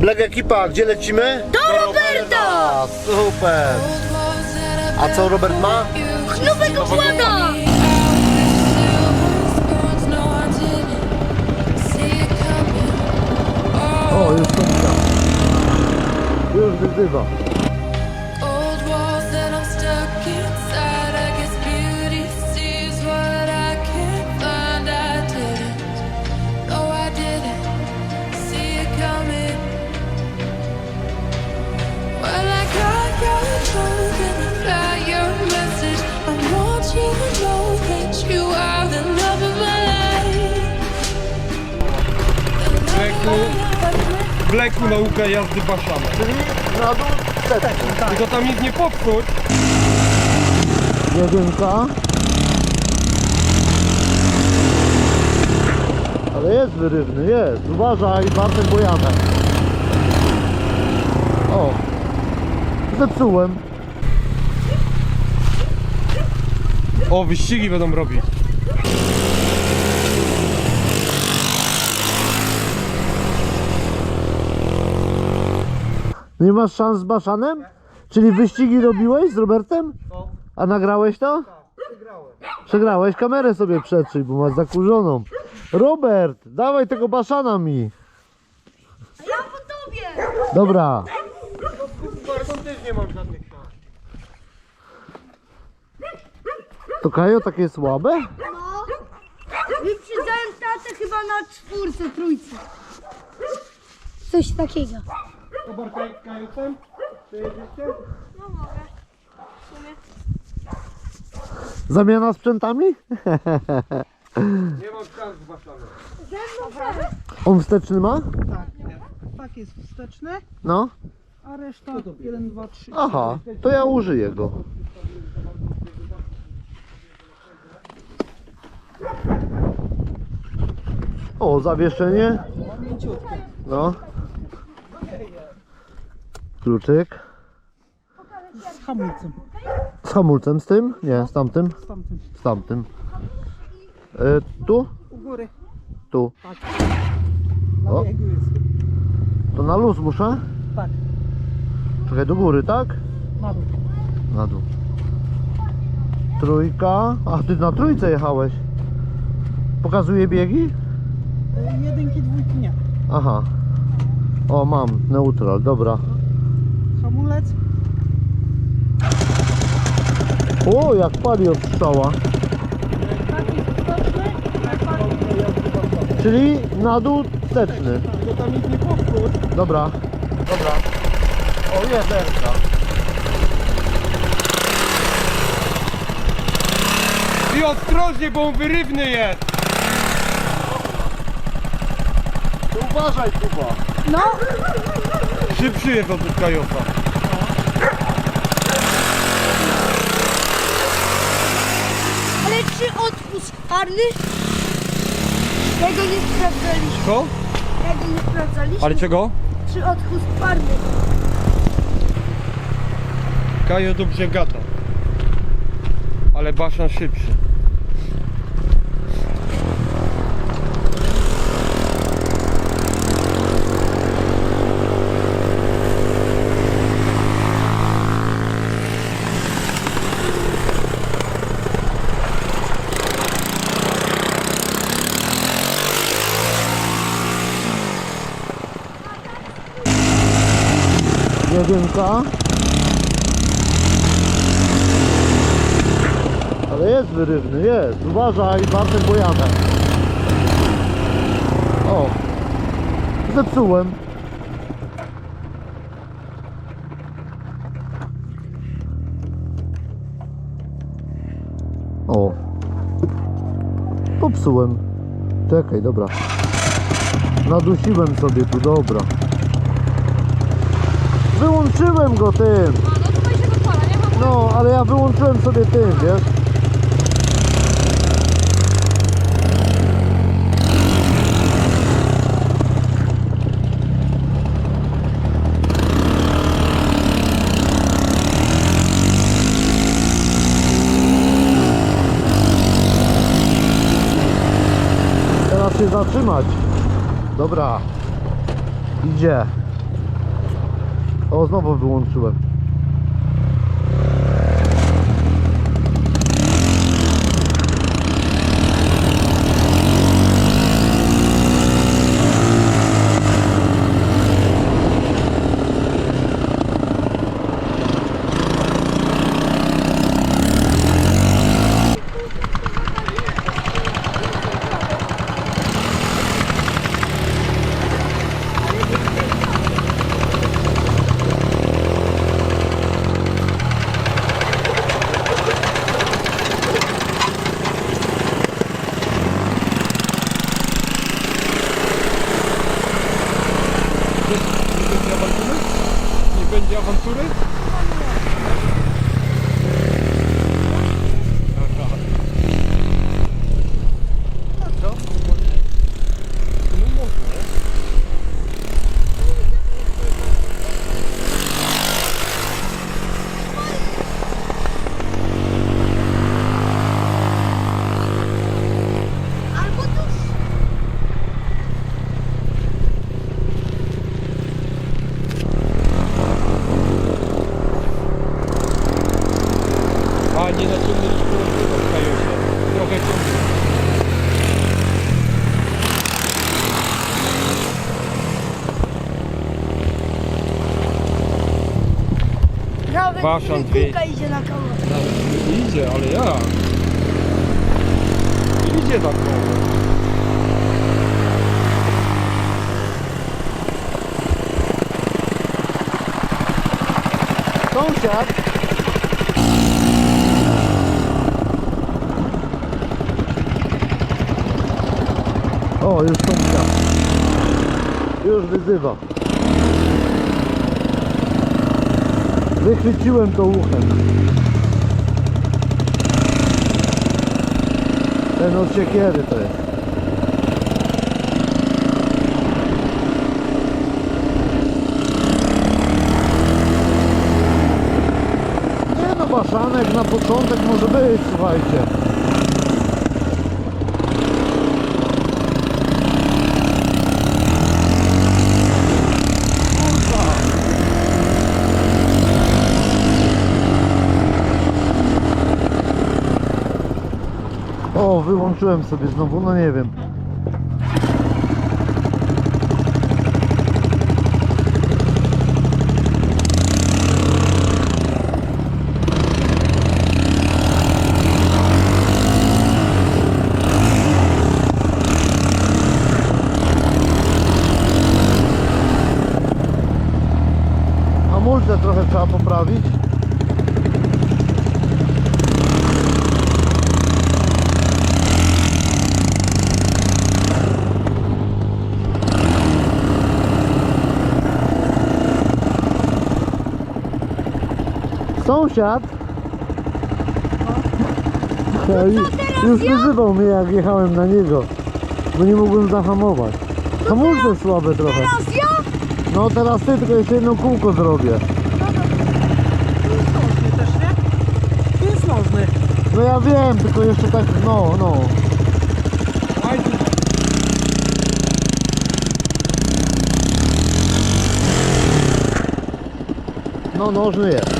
Black ekipa, gdzie lecimy? Do Roberta! Super. A co Robert ma? Nowego płata! O, już to widzę. Już wyzywa. Bleku naukę jazdy baszana. Czyli na dół wsteczny. Tylko tam nic nie popsuć. Jedynka. Ale jest wyrywny, jest. Uważaj, Bartek Bojanek. O. Zepsułem. O, wyścigi będą robić. Nie masz szans z Baszanem? Czyli wyścigi robiłeś z Robertem? A nagrałeś to? Przegrałeś? Kamerę sobie przetrzyj, bo masz zakurzoną. Robert, dawaj tego Baszana mi. Ja po tobie! Dobra. Barton też nie mam żadnych szans. To Kajo takie słabe? No. Wyprzedzałem tatę chyba na czwórce, trójce. Coś takiego. To Bartka kajutem? Przejedziecie? No mogę. W sumie. Zamiana sprzętami? Nie mam szans z. Ze mną? On wsteczny ma? Tak, tak jest wsteczny, No. a reszta 1, 2, 3. Aha, to ja użyję go. O, zawieszenie. No. Kluczyk. Z hamulcem. Z hamulcem z tym? Nie, z tamtym. Z tamtym. Z tamtym. E, tu? U góry. Tu. Na O. biegu jest. To na luz muszę? Tak, Czekaj, do góry, tak? na dół. Na dół. Trójka. A ty na trójce jechałeś. Pokazuje biegi? E, Jedynki, dwójki nie. Aha. O, mam. Neutral, dobra. Hamulec. O, jak pali od strzała. Taki wsteczny, tak taki. Czyli na dół wsteczny. Tylko tam nic nie popsuć. Dobra. Dobra. O, jest ręka. I ostrożnie, bo on wyrywny jest. To uważaj, Kuba. No. Szybszy jest od kajota. Ale czy odpust parny? Tego nie sprawdzaliśmy. Co? Tego nie sprawdzaliśmy. Ale czego? Czy odpust parny? Kajo dobrze gata. Ale baszan szybszy. Ale jest wyrywny, jest. Uważaj, Bartek Bojanek. O. Zepsułem. O. Popsułem. Czekaj, dobra. Nadusiłem sobie tu, dobra. Wyłączyłem go tym. No tutaj się dopala, nie ma No, ale ja wyłączyłem sobie tym, wiesz? Teraz się zatrzymać. Dobra. Idzie. O, znowu wyłączyłem. Nie będzie awantury? Nie będzie awantury? Aha. No co? No można. Albo tuż. A nie tego w kajocie. Trochę ciągnie. Nawet kuka dwie. idzie na koło. Idzie, ale jak? Idzie tak koło. Sąsiad! O, już sąsiad. Już wyzywa. Wychwyciłem to uchem. Ten od siekiery to jest. Nie no, baszanek na początek może być, słuchajcie. O, wyłączyłem sobie znowu, no nie wiem. Hamulce trochę trzeba poprawić. Sąsiad? Ja, już wyzywał mnie jak jechałem na niego, bo nie mogłem zahamować. Hamulce słabe trochę. Teraz ja? No teraz ty, tylko jeszcze jedno kółko zrobię. Tu jest nożny też, nie? Tu jest nożny. No ja wiem, tylko jeszcze tak, no, no. No nożny jest.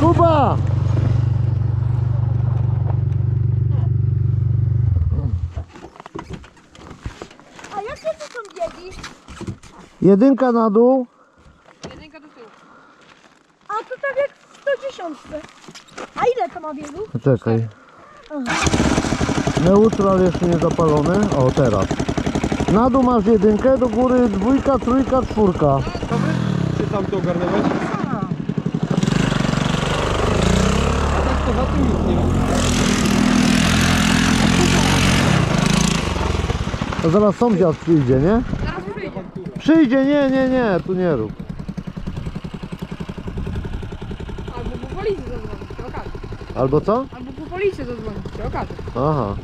Kuba! A jakie tu są biegi? Jedynka na dół. Jedynka do tyłu. A to tak jak w 110. A ile to ma biegu? Czekaj. Neutral jeszcze nie zapalony. O, teraz. Na dół masz jedynkę, do góry dwójka, trójka, czwórka. gotowy? Czy tam to ogarnąłeś? A, A tak to za tym nic nie robi. To zaraz sąsiad przyjdzie, nie? Przyjdzie, nie, nie, nie, tu nie rób. Albo po policji zadzwonić, przy okazji. Albo co? Albo po policji zadzwonić, przy okazji. Aha.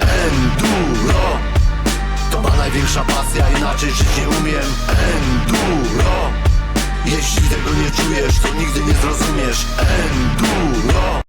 Enduro To ma największa pasja Inaczej żyć nie umiem Enduro Jeśli tego nie czujesz, to nigdy nie zrozumiesz Enduro